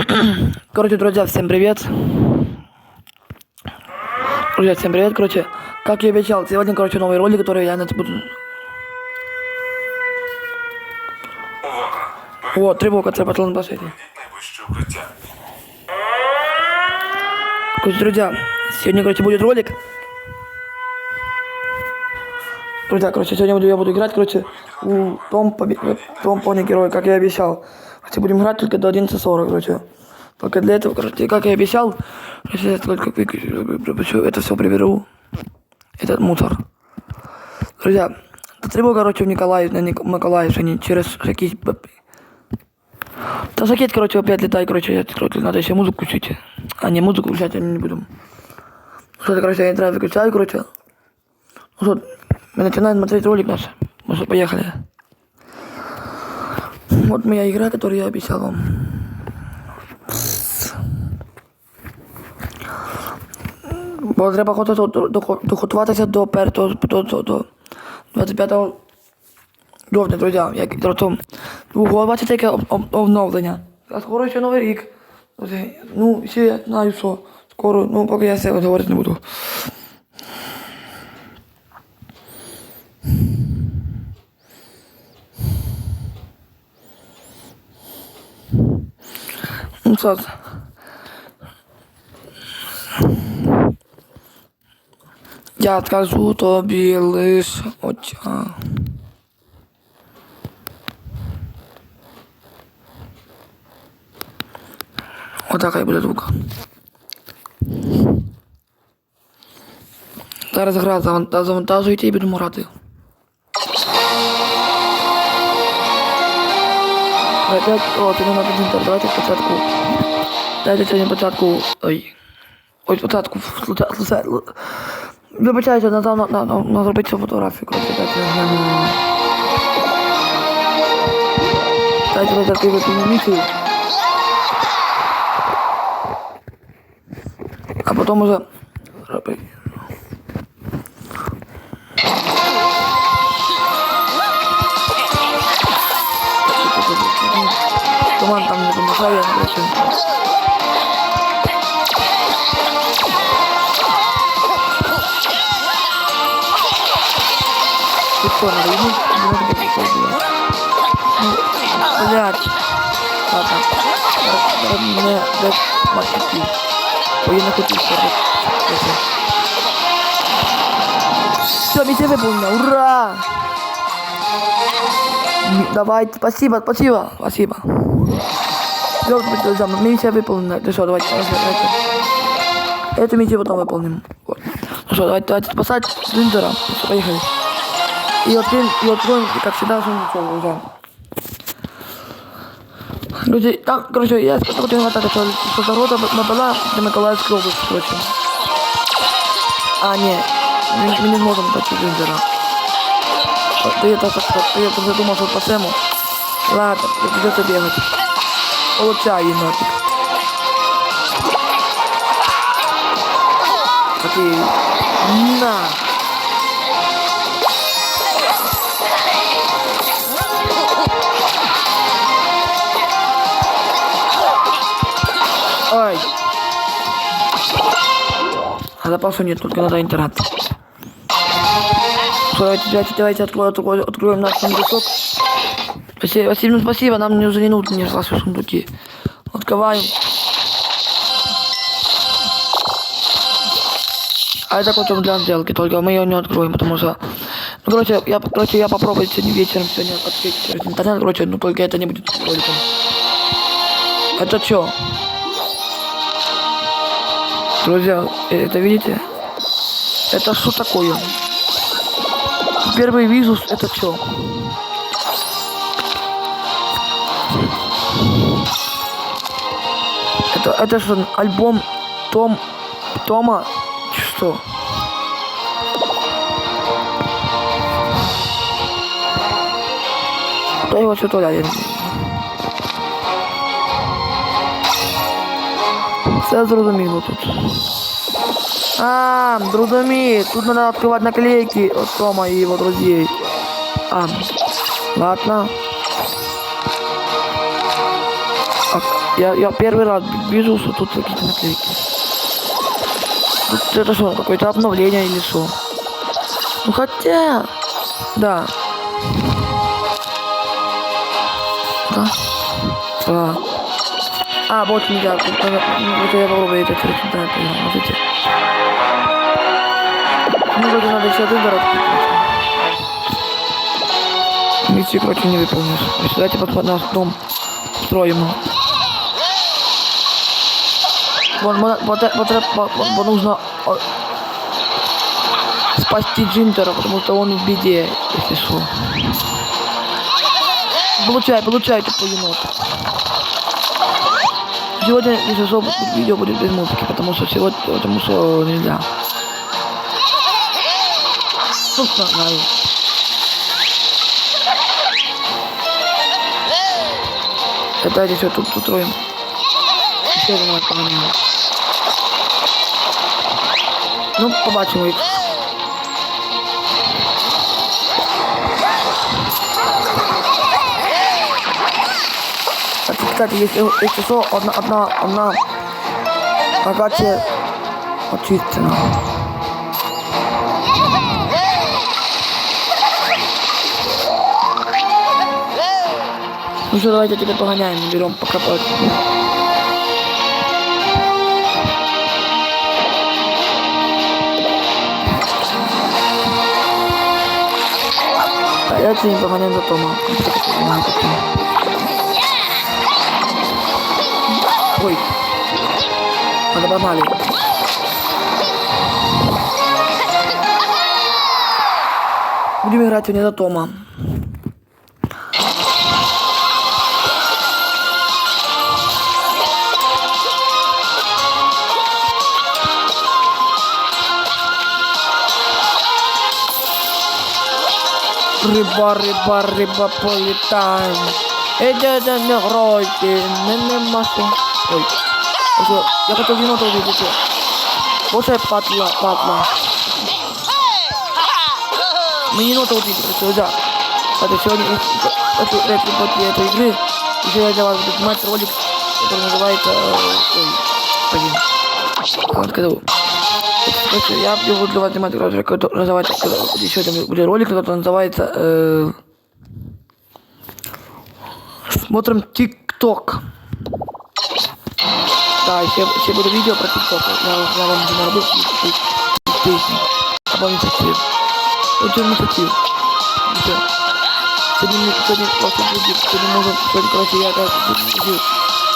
Короче, друзья, всем привет. Друзья, всем привет. Короче, как и обещал, сегодня, короче, новый ролик, который я на буду... Вот, тревога, це патрон басейні. Короче, друзья, сегодня, короче, будет ролик. Друзья, короче, сегодня я буду играть, короче, у Том, Побе- Том Пони Герой, как я обещал. Короче, будем играть только до 11.40, короче. Только для этого, короче, как я обещал, я только выключу, это все приберу. Этот мусор. Друзья, тревога, короче, в Николаев, на Ник- Миколаевщине через б- Та жакет, короче, опять летает, короче, я, короче, надо еще музыку включить. А, не, музыку включать я не буду. Ну что, короче, я интернет выключаю, короче. Ну что, мы начинаем смотреть ролик наш. Ну что, поехали. Вот моя игра, которую я обещал вам. Бо треба хоч- до- до- доготуватися до, пер- до, до, до, до 25 жовтня, друзі, як тобто, ви бачите, об- обновлення. А скоро ще новий рік. Ну, ще я знаю, що скоро, ну поки я це говорити не буду. Ну що. Я скажу тобі лиш оча. Отака і буде звук. Зараз гра заван- завантажується і будемо грати. О, не на принтер. Давайте спочатку. Дайте сьогодні початку. Ой. Ой, слуца- Вибачайте, на, на, на, на, зробити цю фотографію. Коротше, дайте. Дайте ви таки виконуєте. А потім уже робити. Тут что, надо ему надо будет сделать. Ну, блядь. Ладно. Да, Мне дай матки. Ой, я не хочу Все, миссия выполнена. Ура! М, Давайте, спасибо, спасибо, спасибо. Все, друзья, миссия выполнена. Ну что, давайте, давайте, давайте. Эту миссию потом выполним. Вот. Ну что, давайте, давайте спасать Слиндера. Всё, поехали. И откроем, и откроем, как всегда, что друзья. Друзі, там, короче, я хотів нагадати, що, що дорога набила до Миколаївської області, короче. А, ні, ми, ми не зможемо дати Зіндера. То я так, так, то я вже думав, що спасемо. Ладно, придется бегать. Получай, енотик. Окей. На. Запасу нет, только надо интернет. Давайте, давайте, давайте откроем, откроем, откроем наш сундучок. Спасибо, Василий, ну спасибо, нам не уже не нужны ваши сундуки. Открываем. А это потом для сделки, только мы ее не откроем, потому что... Ну, короче, я, короче, я попробую сегодня вечером сегодня открыть через интернет, короче, но только это не будет роликом. Это что? Друзья, это видите? Это что такое? Первый визус это что? Это, это что, альбом Том, Тома? Что? Да его что Все зрозуміло тут. А, зрозумів. Тут надо открывать наклейки от Тома и его друзей. А, ладно. А, Я, я первый раз вижу, что тут какие-то наклейки. Тут это что, какое-то обновление или что? Ну хотя... Да. Да. А. А, надо- ну, Вот я попробую это открыть. Да, это я. Вот эти. Ну, вроде надо еще один дорог Миссию, короче, не выполнишь. Давайте под наш дом строим. Вот, вот, вот, вот, нужно спасти Джинтера, потому что он в беде, если что. Получай, получай, тупой енот Сегодня, если что, видео будет без музыки, потому что сегодня, потому что нельзя. Ну, не знаю. Давайте все тут устроим. Ще один раз поміняємо. Ну, побачимо їх. Кстати, если, если что, одна, одна, одна локация очищена. Ну что, давайте теперь погоняем, берем пока по... А я не погоняем за Тома. Ой. Погнали. Будем играть сегодня за Тома. Риба, риба, риба. Это да не гройте, не не маси. Ой. Ось, Я хотел енота увидеть. Вот это падла, падла. Мы енота увидели, все, да. Это сегодня это, это, после этой игры еще я для вас буду снимать ролик, который называется... э, Ой, блин. Вот когда... Короче, я буду для вас снимать ролик, который называется... Еще один будет ролик, который называется... э, Смотрим ТикТок. Да, еще, еще буду видео про ТикТок. Я, я вам не нарублю песню. Або инициатив. Очень инициатив. Все. Сегодня, мне- сегодня просто будет, сегодня можем, сегодня, короче, я как инициатив.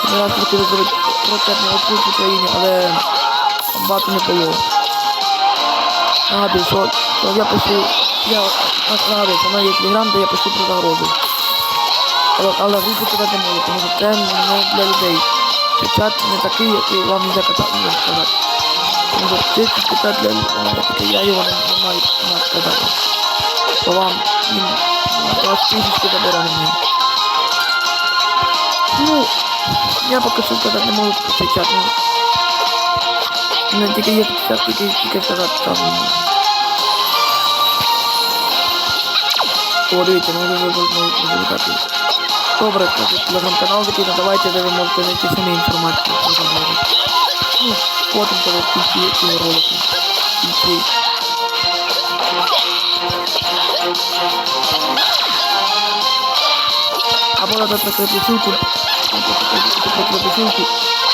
Сегодня раз хотів зробити ракетний відпуск в Україні, але багато не було. Нагадую, що, що я пишу, я нагадую, що в телеграм, де я пишу про загрози. Але, але в руки тебе не можу, тому що це не для людей. Цей чат не такий, який вам не казати, не сказати. Що цей чат для людей, я його не, маю сказати. Бо вам він вас тисячки заборонений. Ну, я поки що сказати не можу про цей чат. Ну, не тільки є чат, тільки, тільки сказати там. Дивіться, ну ви можете виникати. Добре, телеграм-канал такий, давайте, де ви можете знайти самі інформацію про забори. Ну, потім коли в кінці цього ролику. Кінці. Або надо прикрити ссылку. Прикрити ссылку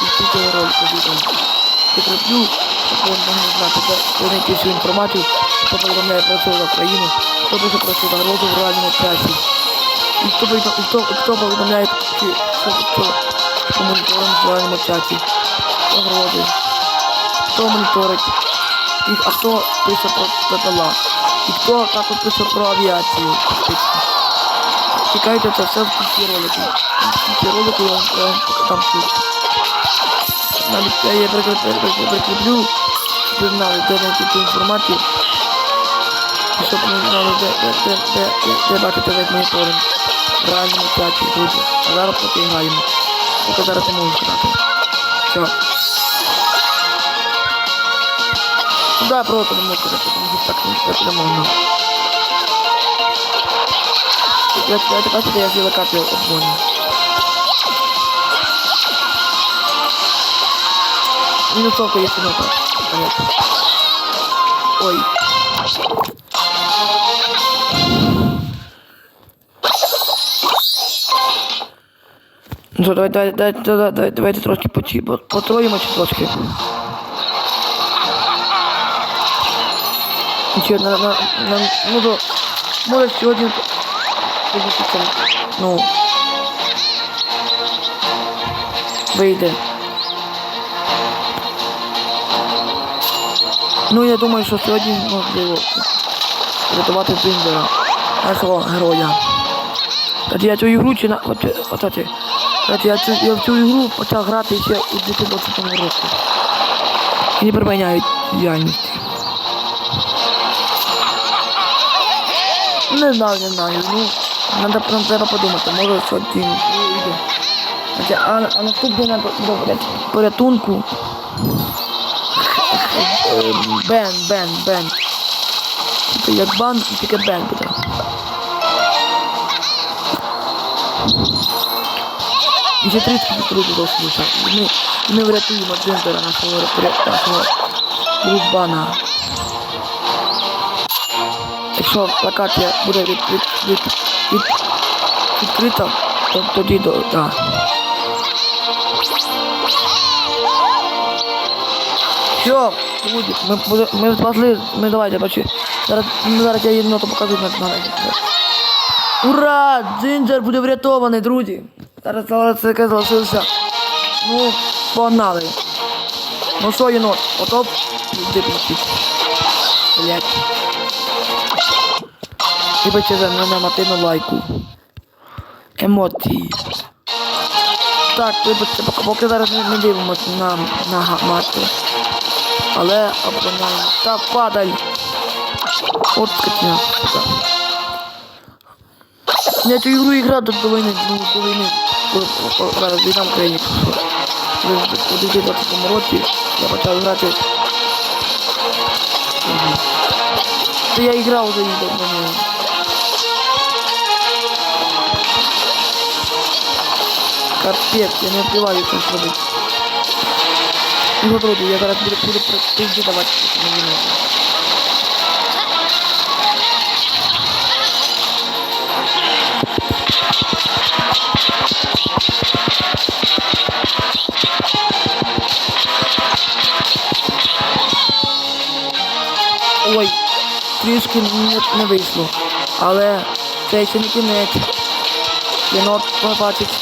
і в цього ролику відео. Прикріплю, щоб ви могли знати, де знайти всю інформацію, хто повідомляє про це в Україну, хто пише про цю загрозу в реальному часі. Хто, хто, хто повідомляє, моніторинг в реальному чаті, хто моніторить, і, а хто пише про ППЛА, і хто також пише про фактично. Чекайте це все в кінці ролику. В кінці ролику я вам, покажу тут. Навіть я прикріплю, знали, де знайти цю інформацію. І щоб ви знали, де, бачите весь моніторинг реальному чаті, друзі. А зараз поки граємо. Поки зараз не можу сказати. Все. Ну да, просто не можу сказати, тому що так не, так не можна. Я, я, я, бачите, я з'їла каплю обмоні. Минусовка есть минута. Понятно. Ой. Ну давай, давай, давай, давай, давай, давайте трошки почі, по- потроїмо чи трошки. Чи на, на, на, ну то, може сьогодні, ну, вийде. Ну, я думаю, що сьогодні можливо рятувати Зиндера, нашого героя. Кстати, я цю ігру чи на... Кстати, кстати, кстати, я, цю, я в цю ігру почав грати ще у 2020 році. І не припиняють діяльності. Не знаю, не знаю. Ну, надо, нам треба подумати, може сьогодні вийде. Хоча, а, а наступний буде поряд- порятунку. Бен, бен, бен. Тільки як бан, тільки бен буде. І ще 30 друзів залишилося. Ми, ми врятуємо Джендера нашого, нашого дружбана. Якщо локація буде від, від, від, від, відкрита, то. Все, люди, ми, ми спасли, ми давайте, бачи. Зараз, ну, зараз я єдно покажу на, на, на. Ура! Джинджер буде врятований, друзі. Зараз таке залишилося. Ну, погнали. Ну що, єнот, готов? Іди платить. Блять. Вибачте за ненормативну лайку. Емоції. Так, вибачте, поки, зараз не, дивимося на, на мати. Але обганяємо. Та падаль. От сука. Я цю ігру іграв до війни, ну, до війни. Коли коли- зараз війна в Україні пішла. Коли У 2020 році я почав грати. Мгм. То я іграв за її до мене. Капець, я не впливаю щось робити. Ну, друзі, я зараз буду, буду пизди давати на війну. Ой, трішки не, не вийшло. Але це ще не кінець. Єнот побачить.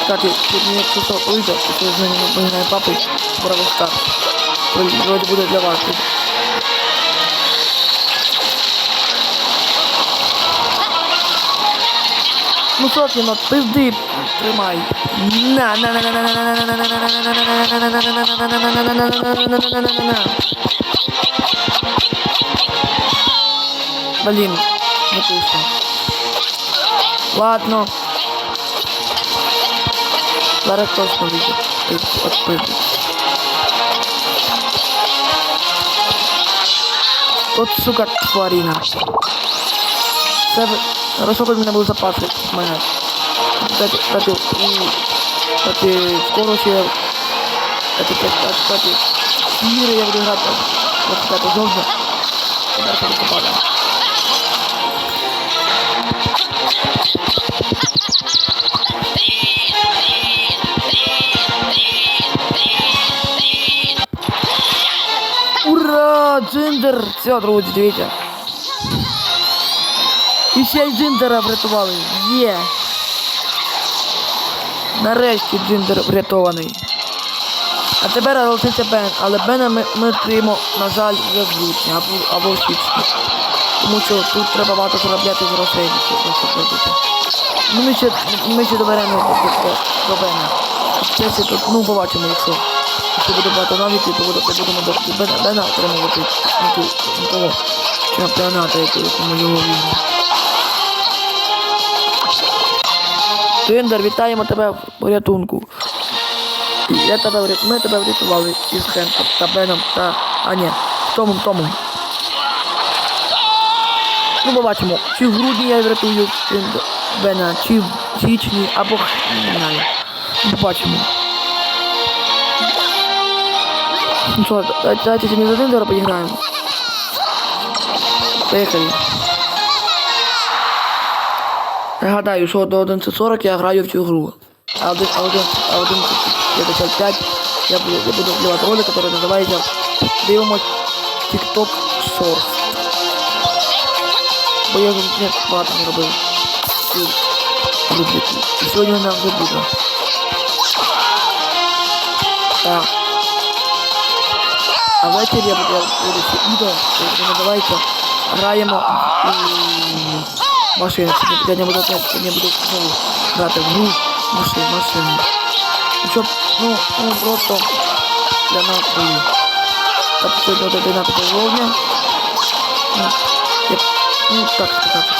Кстати, тут мне кто-то уйдет, если знаю, не папой Браво Старс. Вроде будет для вас. Ну ну, пизди тримай. На, на, на, на, на, на, на, на, на, на, на, на, на, на, на. Блин, не пишу. Ладно. Зараз точно вийде. Отпити. От, сука, тварина. Це. Хорошо, хоть у меня был запас монет. Кстати, кстати, и, кстати, скорость я... Это, кстати, кстати, мира я буду играть. Вот, кстати, должен. Дальше буду попадать. Ура, Джиндер! Все, друзья, дивите. Ще й Джиндера врятували. Є. Нарешті Джиндер врятований. А тепер залишиться Бен, але Бена ми, ми відкриємо, на жаль, вже в лютні або, або в січні. Тому що тут треба багато заробляти грошей, щоб платити. Ну ми ще, ми ще доберемо до, Бена. Це ще тут, ну побачимо, якщо. Якщо буде багато навіть, то буде, то будемо до, Бена, Бена отримувати ну, того чемпіоната, якому його війни. Твіндер, вітаємо тебе в порятунку. Я тебе врят... Ми тебе врятували із Хенком та Беном та. А ні, Томом Томом. Ну, побачимо, чи в грудні я врятую Бена, чи в січні, або не Побачимо. Ну що, давайте сьогодні за зараз поіграємо. Поїхали. Нагадаю, що до 11.40 я граю в цю гру. А один, а один, а один 55 я буду, я буду вливати ролик, який називається Дивимось TikTok Shorts. Бо я вже не багато не робив. цю рубрику. І сьогодні вона вже буде. Так. А ввечері я буду буду ще відео, яке називається Граємо в машини. Це я не буду опять, я не буду знову грати в гру машин, машини. Ну, ну, ну просто для настрою. Так, сьогодні до 11 жовтня. Ну, я, ну, так сказати.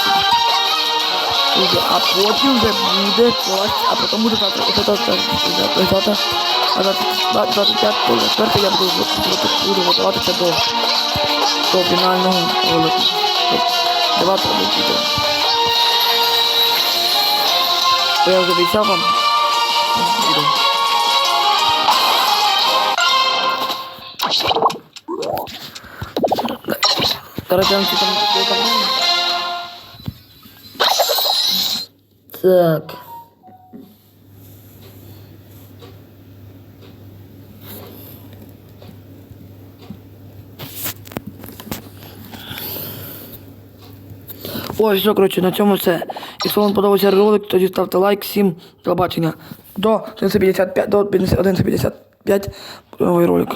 Буде, а потім вже буде ось, а потім буде завтра, це завтра, завтра, завтра, а завтра, 25 четвертого я буду, буду, готуватися до, до фінального ролику. Давати робити відео. Бо я вже обіцяв вам. Тарабянки там, що там? Так. Ось, все, коротше, на цьому все. Якщо вам подобався ролик, тоді ставте лайк, всім до побачення. До 155, до 11.55 новий ролик.